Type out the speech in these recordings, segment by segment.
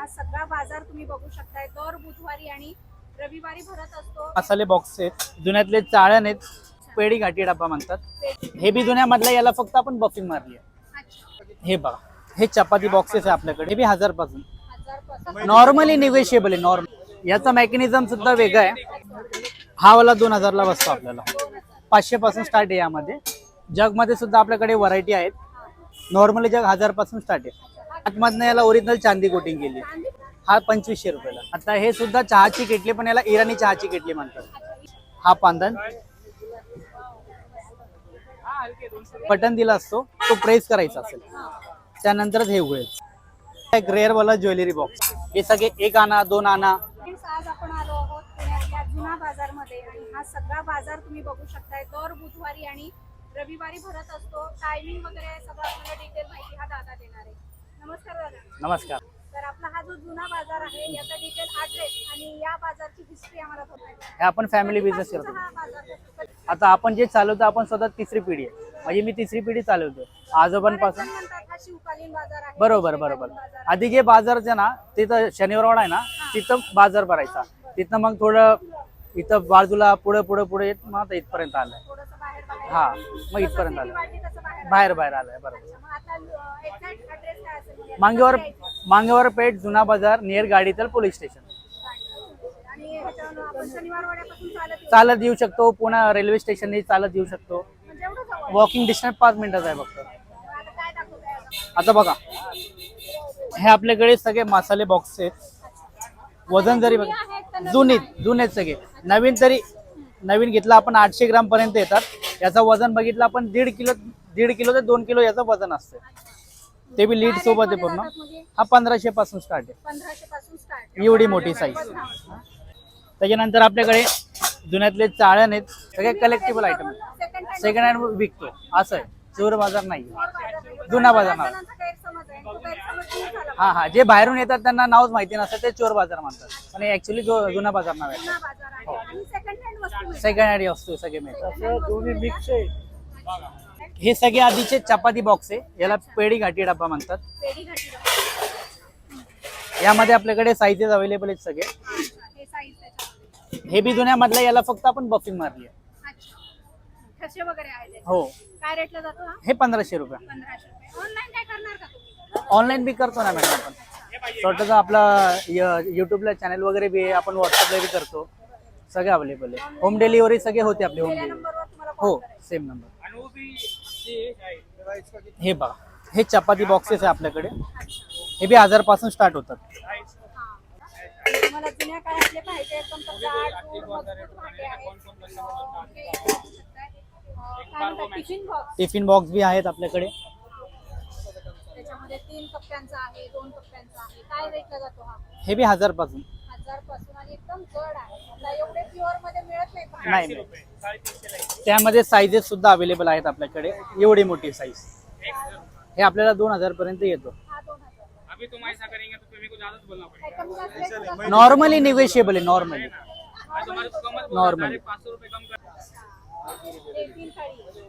हा सगळा बाजार तुम्ही बघू शकताय. दर बुधवारी आणि रविवारी भरत असतो. मसाले बॉक्स आहेत. जुन्यातले चाळण आहेत. पेढी घाटी डब्बा म्हणतात. हे बी जुन्यामधलं याला फक्त आपण बफिंग मारली आहे. अच्छा. हे बघा. हे चपाती बॉक्सेस आहे आपल्याकडे. हे बी हजारपासून हजारपासून नॉर्मली निगोशिएबल आहे नॉर्मल याचा मेकॅनिझम सुद्धा वेगळा आहे. हा वाला दोन हजारला बसतो आपल्याला. पाचशे पासून स्टार्ट आहे यामध्ये. जगमध्ये सुद्धा आपल्याकडे व्हरायटी आहेत. नॉर्मली जग हजारपासून स्टार्ट आहे. आतमधनं याला ओरिजिनल चांदी कोटिंग केली. हा पंचवीसशे रुपयाला. आता हे सुद्धा चहाची केटली पण याला इराणी चहाची केटली म्हणतात. हा पांदन बटन दिला असतो तो प्रेस करायचा असेल. त्यानंतरच हे उघडेल. एक रेअर वाला ज्वेलरी बॉक्स हे सगळे एक आणा दोन आणा. आज आपण आलो आहोत पुण्यातल्या जुना बाजारमध्ये आणि हा सगळा बाजार तुम्ही बघू शकताय. दर बुधवारी आणि रविवारी भरत असतो. टायमिंग वगैरे सगळं आपल्याला डिटेल माहिती हा दादा देणार आहे. नमस्कार दादा. नमस्कार. तर आपला हा जो जुना बाजार आहे याचा डिटेल ऍड्रेस आणि या बाजारची हिस्ट्री आम्हाला हे आपण फॅमिली बिझनेस करतो. हा बाजार कसं- आता आपण जे चालवतो आपण स्वतः तिसरी पिढी आहे. म्हणजे मी तिसरी पिढी चालवतो आजोबांपासून. बरेच जण म्हणतात हा शिवकालीन बाजार आहे बरोबर शिवकालीन बरोबर. बाजार आहे. आधी जे बाजारचे ना तिथं शनिवारवाडा आहे ना तिथं बाजार भरायचा. तिथं मग थोडं इथं बाजूला पुढे पुढे पुढे येत मग आता इथपर्यंत आलंय. थोडंसं बाहेर बाहेर हा मग इथपर्यंत आलं. बाहेर आलं. बाहेर आलंय बरोबर. म्हणजे मांगेवर? मांगेवर पेठ जुना बाजार नियर गाडीतल पोलीस स्टेशन. चालत येऊ. शकतो पुन्हा रेल्वे स्टेशनने चालत येऊ शकतो. वॉकिंग डिस्टन्स पाच मिनिटाचा आहे फक्त. आता बघा. हे आपल्याकडे सगळे मसाले बॉक्स आहेत. वजन जरी बघा. जुने आहेत. जुने आहेत सगळे. नवीन तरी नवीन घेतला आपण आठशे ग्राम पर्यंत येतात. याचं वजन बघितलं आपण दीड किलो दीड किलो ते दोन किलो याचं वजन असतं. ते बी लीड सोबत आहे पूर्ण? हा पंधराशे पासून स्टार्ट आहे. एवढी मोठी साईज त्याच्यानंतर आपल्याकडे जुन्यातले चाळण आहेत. सगळे collectible item second hand second hand विकतो असं आहे. चोर बाजार नाही जुना बाजार नाव हा हा. जे बाहेरून येतात त्यांना नावच माहिती नसतं. ते चोर बाजार म्हणतात पण ऍक्च्युली जुना बाजार नाव आहे जुना बाजार आहे आणि सेकंड हँड वस्तू सगळे मिळतात दोन्ही मिक्स आहे. हे सगळे आधीचे चपाती बॉक्स आहे. याला पेढी घाटी डब्बा म्हणतात. पेढी घाटी यामध्ये आपल्याकडे साईजेस अवेलेबल आहेत सगळे. हे साईज त्याच्यामध्ये हे बी जुन्यामधलं याला फक्त आपण बफिंग मारली आहे. अच्छा. ठसे वगैरे आहे त्याचे. हो. काय रेटला जातो हा? हे पंधराशे रुपये. पंधराशे रुपये. ऑनलाईन काय करणार का तुम्ही? ऑनलाईन बी करतो ना मॅडम आपण. स्वतःचा आपला युट्यूबला चॅनल वगैरे बी आहे आपण व्हॉट्सअपला बी करतो. सगळे अवेलेबल आहे होम डिलिव्हरी सगळे होते आपले होम डिलिव्हरी हो सेम नंबर हे बघा हे चपाती बॉक्सेस आहे आपल्याकडे. हे बी हजारपासून स्टार्ट होतात. हे. टिफिन बॉक्स बी आहेत आपल्याकडे. हा? हे बी हजारपासून हजारपासून आणि एकदम जड आहे. आता एवढे प्युअरमध्ये मिळत नाही. नाही. त्यामध्ये साईजेस सुद्धा अवेलेबल आहेत आपल्याकडे. एवढी मोठी साईज हे आपल्याला दोन हजार पर्यंत येतो. हा? नॉर्मली निगोशिएबल आहे नॉर्मली नॉर्मली हे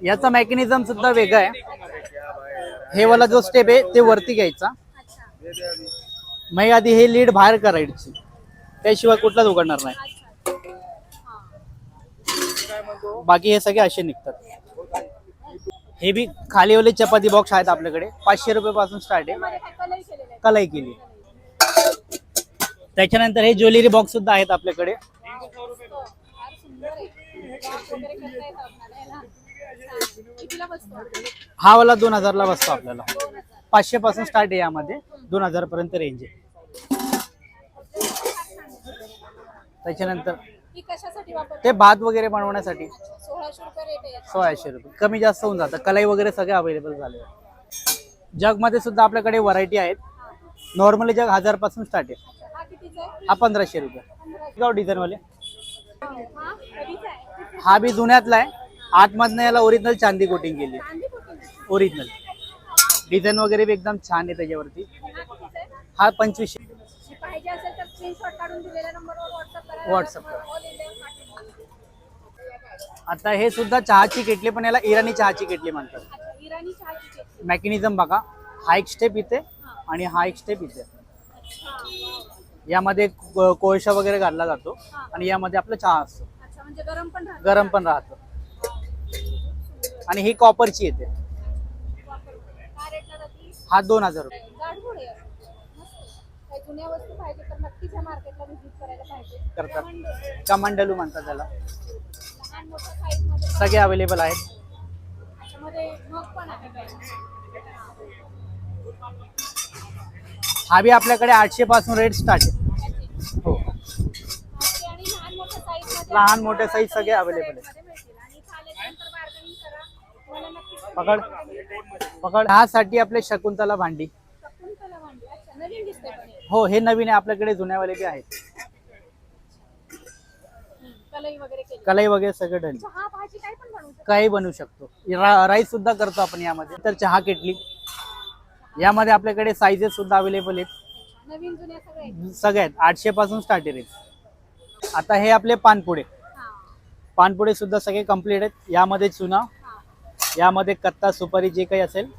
याचा मेकॅनिझम सुद्धा वेगळा आहे. हे वाला जो स्टेप आहे ते वरती घ्यायचा. मग आधी हे लीड बाहेर करायची. त्याशिवाय कुठलाच उघडणार नाही. बाकी हे सगळे असे निघतात. हे बी खालीवाले चपाती बॉक्स आहेत आपल्याकडे. पाचशे रुपये पासून स्टार्ट आहे. कलाई केली. त्याच्यानंतर हे ज्वेलरी बॉक्स सुद्धा आहेत आपल्याकडे. हा वाला दोन हजारला बसतो आपल्याला. पाचशे पासून स्टार्ट आहे यामध्ये. दोन हजार पर्यंत रेंज आहे. त्याच्यानंतर ही कशासाठी ते भात वगैरे बनवण्यासाठी. सोळाशे रुपये रेट आहे याचा. सोळाशे रुपये. कमी जास्त होऊन जातं. कलाई वगैरे सगळे अवेलेबल झाले जगमध्ये सुद्धा आपल्याकडे व्हरायटी आहेत. नॉर्मली जग हजारपासून स्टार्ट आहे हा कितीचा आहे? हा पंधराशे रुपये. गाव डिझाईन वाले हा कधीचा आहे? हा बी जुन्यातला आहे. आतमधनं याला ओरिजिनल चांदी कोटिंग केली. ओरिजिनल डिझाईन वगैरे बी एकदम छान आहे त्याच्यावरती. हा कितीचा आहे? हा पंचवीसशे. जी पाहिजे असेल तर स्क्रीनशॉट काढून दिलेल्या नंबरवर व्हॉट्सअप करा. WhatsApp आता हे सुद्धा चहाची केटली पण याला इराणी चहाची केटली म्हणतात. अच्छा इराणी चहाची चटणी मॅकॅनिझम बघा. हा एक स्टेप इथे आणि हा एक स्टेप इथे. अच्छा. यामध्ये को- कोळसा वगैरे घातला जातो. आणि यामध्ये आपला चहा असतो. अच्छा म्हणजे गरम पण राहतं. गरम पण राहतो. आणि ही कॉपरची येते. काय रेटला जाती? हा दोन हजार रुपये जाडगोड आहे मस्त. काही जुन्या वस्तू पाहिजे तर नक्कीच या मार्केटला व्हिजिट करायला पाहिजे करतात. कमांडलू म्हणतात त्याला लहान मोठ्या साईजमध्ये सगळे अवेलेबल आहेत त्याच्यामध्ये मग पण आहे हा बी आपल्याकडे आठशे पासून रेट स्टार्ट आहे त्याचे. हो आणि लहान मोठ्या साईजमध्ये लहान मोठ्या size सगळे available आहेत. रेटमध्ये मिळतील. आणि इथं आल्यानंतर bargaining करा. तुम्हाला नक्कीच पकड पकड ह्यासाठी आपले शकुंतला भांडी शकुंतला भांडी. अच्छा, नवीन दिसते पण हे. हो नवीन आहे आपल्याकडे जुन्यावाले बी आहेत. कलई वगैरे केली. कलाई वगैरे सगळं डन. चहा भाजी काय पण बनवू शकतो? काही बनवू शकतो. रा- राईस सुद्धा करतो आपण यामध्ये. तर चहा केटली. यामध्ये आपल्याकडे साईजेस सुद्धा अवेलेबल आहेत. नवीन जुन्या सगळे सगळे आहेत आठशे पासून स्टार्ट आहे आता हे आपले पानपुडे. हा. पानपुडे सुद्धा सगळे कंप्लीट आहेत. यामध्ये चुना हा. यामध्ये कत्ता सुपारी जे काही असेल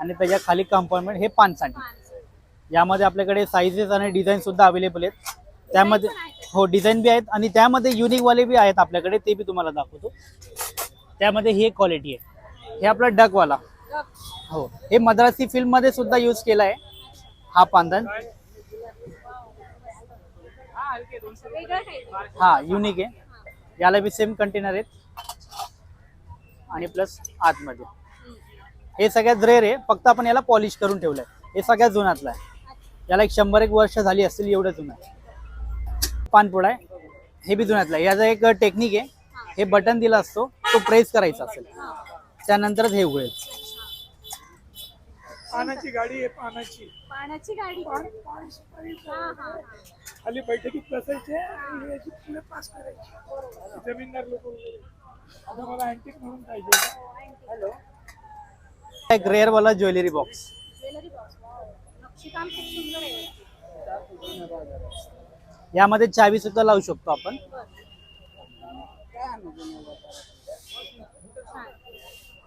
आणि त्याच्याखाली कंपार्टमेंट हे पानसाठी. पान. यामध्ये आपल्याकडे साईजेस आणि डिझाईन सुद्धा अवेलेबल आहेत. त्यामध्ये हो डिझाईन बी आहेत आणि त्यामध्ये युनिक वाले बी आहेत आपल्याकडे ते बी तुम्हाला दाखवतो. त्यामध्ये ही एक क्वालिटी आहे. हे आपला डकवाला. हो हे मद्रासी फिल्ममध्ये सुद्धा यूज केला आहे. हा पांधन हा युनिक आहे. याला बी सेम कंटेनर आहेत. आणि प्लस आतमध्ये. हे सगळ्यात रेअर आहे. फक्त आपण याला पॉलिश करून ठेवलंय. हे सगळ्यात जुनातलं आहे. याला एक शंभर एक वर्ष झाली असतील एवढं जुनं. पानपोळा आहे. हे बी जुन्यातलं याचा एक टेक्निक आहे. हे बटन दिला असतो तो प्रेस करायचा असेल. त्यानंतरच हे उघडेल. पानाची गाडी आहे पानाची. गाडी. पान पान सुपारी हा हा हा. खाली बैठकीत बसायचे आणि याची फुलं पास करायची. जमीनदार लोक आता मला अँटिक म्हणून पाहिजे. हॅलो एक रेअर वाला ज्वेलरी बॉक्स ज्वेलरी बॉक्स नक्षीकाम खूप सुंदर आहे. यामध्ये चावी सुद्धा लावू शकतो आपण.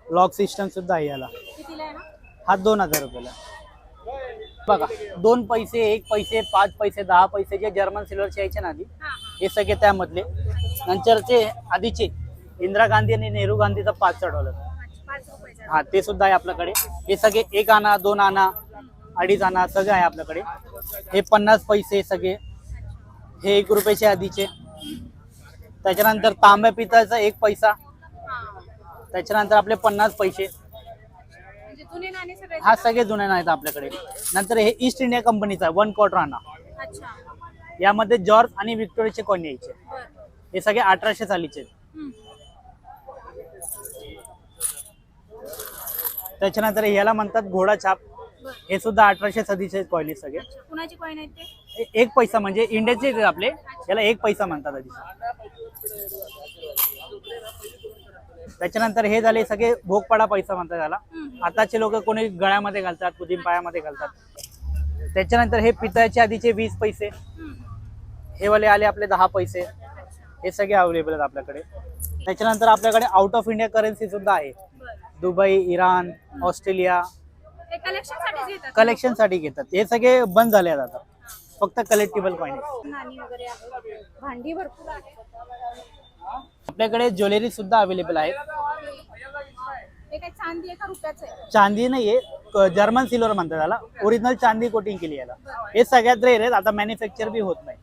लॉक सिस्टम सुद्धा आहे याला. कितीला आहे हा हा दोन हजार रुपयाला. बघा दोन पैसे एक पैसे पाच पैसे दहा पैसे जे जर्मन सिल्वरचे यायचे ना आधी हा हा. हे सगळे त्यामधले. नंतरचे आधीचे इंदिरा गांधी आणि नेहरू गांधीचा पाच रुपयाचा. हा ते सुद्धा आहे आपल्याकडे. हे सगळे एक आणा दोन आणा अडीच आणा सगळे आहे आपल्याकडे. हे पन्नास पैसे सगळे. हे एक रुपयाचे आधीचे. त्याच्यानंतर तांब्या पितळाचा एक पैसा. त्याच्यानंतर आपले पन्नास पैसे. म्हणजे जुने नाणे सगळे हा सगळे जुने आहेत आपल्याकडे. नंतर हे ईस्ट इंडिया कंपनीचा वन क्वार्टर आणा. अच्छा. यामध्ये जॉर्ज आणि विक्टोरियाचे कॉइन यायचे. बर. हे सगळे अठराशे सालीचे आहेत. हम्म. त्याच्यानंतर याला म्हणतात घोडा छाप. हे सुद्धा अठराशे सदीचे आहेत सगळे. कुणाची कॉईन आहेत ते? एक पैसा म्हणजे इंडियाचे आहेत आपले. याला एक पैसा म्हणतात आधी. त्याच्यानंतर हे झाले सगळे भोगपाडा पैसा म्हणतात याला. हम्म. आताचे लोक कोणी गळ्यामध्ये घालतात कुदिम पायामध्ये घालतात. त्याच्यानंतर हे पितळाचे आधीचे वीस पैसे. हे वाले आले आपले दहा पैसे. हे सगळे अवेलेबल आहेत आपल्याकडे. त्याच्यानंतर आपल्याकडे आउट ऑफ इंडिया करन्सी सुद्धा आहे. दुबई इराण ऑस्ट्रेलिया कलेक्शनसाठी घेतात. हे सगळे बंद झाले आहेत आता. फक्त कलेक्टिबल आहे भांडी भरपूर आपल्याकडे ज्वेलरी सुद्धा अवेलेबल आहे हे चांदी नाहीये. जर्मन सिल्वर म्हणतात त्याला. ओरिजिनल चांदी कोटिंग केली याला. हे सगळ्यात रेअर आहेत. आता मॅन्युफॅक्चर बी होत नाही.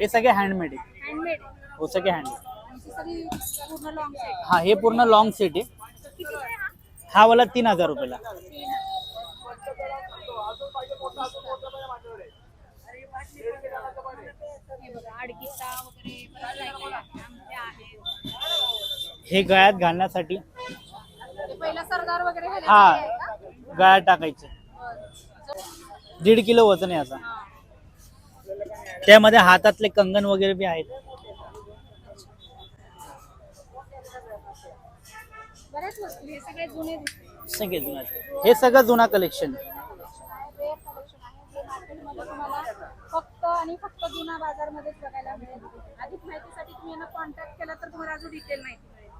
हे सगळे हँडमेड आहे. हो सगळे हँडमेड हा हे पूर्ण लॉंग सेट आहे. हा? हा वाला तीन हजार रुपयाला हे बघा आडगिता वगैरे परत काय काय आहे. अंगठ्या आहेत हे गळ्यात घालण्यासाठी हा? गळ्यात टाकायचे. दीड किलो वजन आहे याचा हा. त्यामध्ये हातातले कंगन वगैरे बी आहेत हे सगळे जुने हे सगळं जुना कलेक्शन आहे मार्केटमध्ये तुम्हाला फक्त आणि फक्त जुना बाजारमध्येच बघायला मिळेल. अधिक माहितीसाठी तुम्ही यांना कॉन्टॅक्ट केला तर तुम्हाला अजून डिटेल माहिती मिळेल.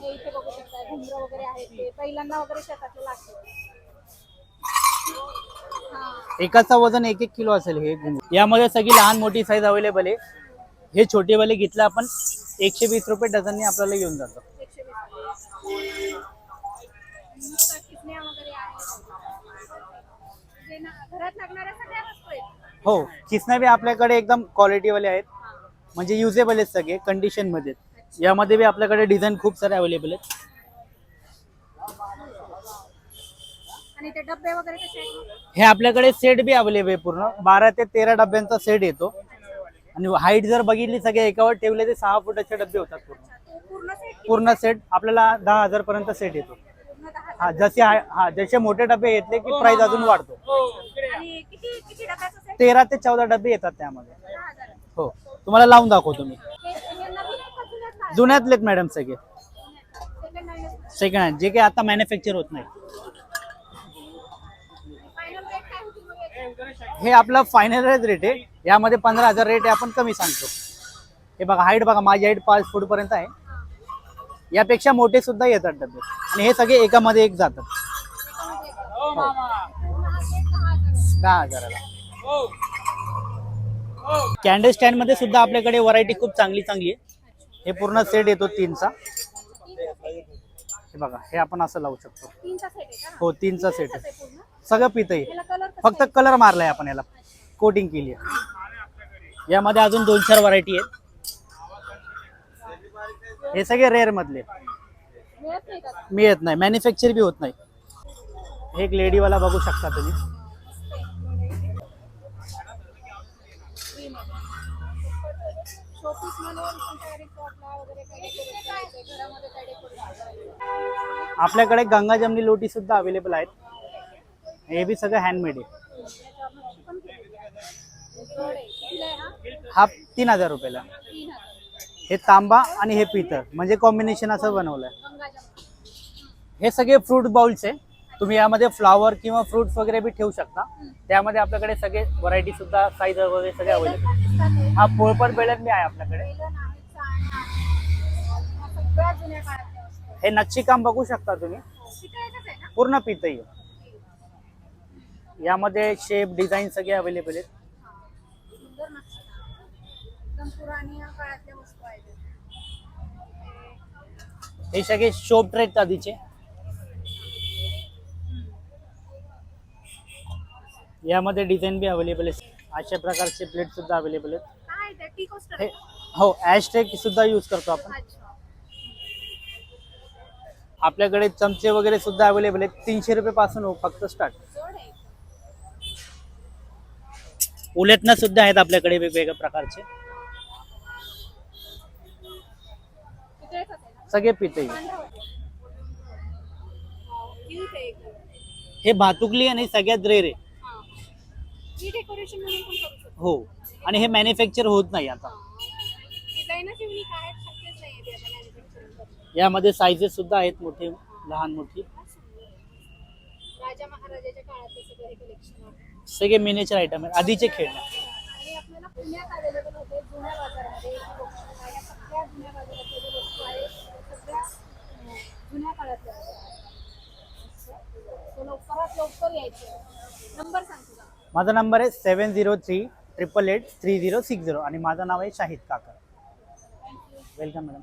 हे इथे बघू शकता घुमरं वगैरे आहेत ते. पहिल्यांदा वगैरे शेतातलं लागतं. एकाचा वजन एक एक किलो असेल हे घुंगरू. यामध्ये सगळी लहान मोठी साईज अवेलेबल आहे. हे छोटेवाले घेतलं आपण एकशे वीस रुपये डझनने आपल्याला घेऊन जातो. एकशे वीस. घरात लागणाऱ्या सगळ्या वस्तू आहेत हो किसना बी आपल्याकडे एकदम क्वालिटीवाले आहेत. म्हणजे युजेबल आहेत सगळे कंडिशनमध्ये आहेत. यामध्ये बी आपल्याकडे डिझाईन खूप सारे अवेलेबल आहेत. आणि ते डब्बे वगैरे कसे आहेत? हे आपल्याकडे सेट बी अवेलेबल आहे पूर्ण. बारा ते तेरा डब्यांचा सेट येतो. आणि हाईट जर बघितली सगळे एकावर ठेवले ते सहा फुटाचे डबे होतात पूर्ण. तो पूर्ण सेट पूर्ण सेट आपल्याला दहा हजार पर्यंत सेट येतो. पूर्ण दहा हा जसे हा हा, जसे मोठे डबे येतले की प्राइस अजून वाढतो. आणि किती किती डब्याचं सेट तेरा ते चौदा डबे येतात त्यामध्ये. दहा हो. तुम्हाला लावून दाखवतो मी. हे हे नवीन आहे का जुन्यात काळात? जुन्यातलेत मॅडम सगळे. सेकंड हँड आहे. सेकंड हँड जे काही आता मॅन्युफॅक्चर होत नाही. काय मग याचे? हे आपला फायनल रेट आहे. यामध्ये पंधरा हजार रेट आहे आपण कमी सांगतो. हे बघा हाईट बघा माझी हाईट पाच फूट पर्यंत आहे. यापेक्षा मोठे सुद्धा येतात डबे. आणि हे सगळे एकामध्ये एक जातात. एकामध्ये एक. हो मामा पूर्ण हा सेट दहा हजार दहा हजाराला. कॅन्डल स्टँडमध्ये सुद्धा आपल्याकडे व्हरायटी खूप चांगली चांगली आहे. हे पूर्ण सेट येतो तीनचा. हे बघा हे आपण असं लावू शकतो. हो तीनचा सेट आहे. सगळं पितही फक्त कलर मारलाय आपण याला. कोटिंग केली आहे. यामध्ये अजून दोन चार व्हरायटी आहेत. हे सगळे रेअर मधले मिळत नाही का? मिळत नाही. मॅन्युफॅक्चर बी होत नाही. हे एक लेडीवाला बघू शकता तुम्ही. शोपीस म्हणून वगैरे काही करायचंय घरामध्ये आपल्याकडे गंगा जमनी लोटी सुद्धा अवेलेबल आहेत. हे बी सगळं हँडमेड आहे. पण किती आहे? कितीला आहे हा हा तीन हजार रुपयाला. तीन हजार हे तांबा आणि हे पितळ म्हणजे कॉम्बिनेशन असं बनवलंय. हे सगळे फ्रूट बाउल्स आहे. तुम्ही यामध्ये फ्लावर किंवा फ्रुट्स वगैरे बी ठेवू शकता. त्यामध्ये आपल्याकडे सगळे व्हरायटी सुद्धा साईज वगैरे सगळे अवेलेबल हा. पोळपट बेलन बी आहे आपल्याकडे. हे नक्षीकाम बघू शकता तुम्ही. पूर्ण आहे. यामध्ये शेप डिझाईन सगळे अवेलेबल नक्षी आहेत. हे सगळे शोप ट्रेट आधीचे. यामध्ये डिझाईन बी अवेलेबल आहे. अशा प्रकारचे प्लेट सुद्धा अवेलेबल आहेत. हे हो ॲशटेक सुद्धा यूज करतो आपण. आपल्याकडे चमचे वगैरे सुद्धा अवेलेबल आहेत. तीनशे रुपये पासून फक्त स्टार्ट उलेतना सुद्धा आहेत आपल्याकडे वेगवेगळ्या प्रकारचे. सगळे होतं. हो. हे भातुकली आणि सगळ्यात रेर आहे. हा. डेकोरेशन म्हणून पण करू शकतो. हो. आणि हे मॅन्युफॅक्चर होत नाही आता. डिझाईनच युनिक आहे शक्यच नाही ते आता मॅन्युफॅक्चरिंग करणं यामध्ये साईजेस सुद्धा आहेत मोठे लहान मोठी. फार सुंदर. राजा महाराजाच्या काळातलं सगळं हे कलेक्शन आहे. सगळे मिनेचर आयटम आहेत. आधीचे खेळ आणि आपल्याला पुण्यात अवेलेबल होते जुन्या बाजारामध्ये. इथे बघू शकता या सगळ्या जुन्या बाजारातल्या ज्या वस्तू आहेत त्या सगळ्या अं, जुन्या काळातल्या वस्तू आहेत. लवकरात लवकर यायचं नंबर सांग तुझा माझा नंबर आहे seven zero three triple eight three zero six zero आणि माझं नाव आहे शाहिद काकर. Welcome madam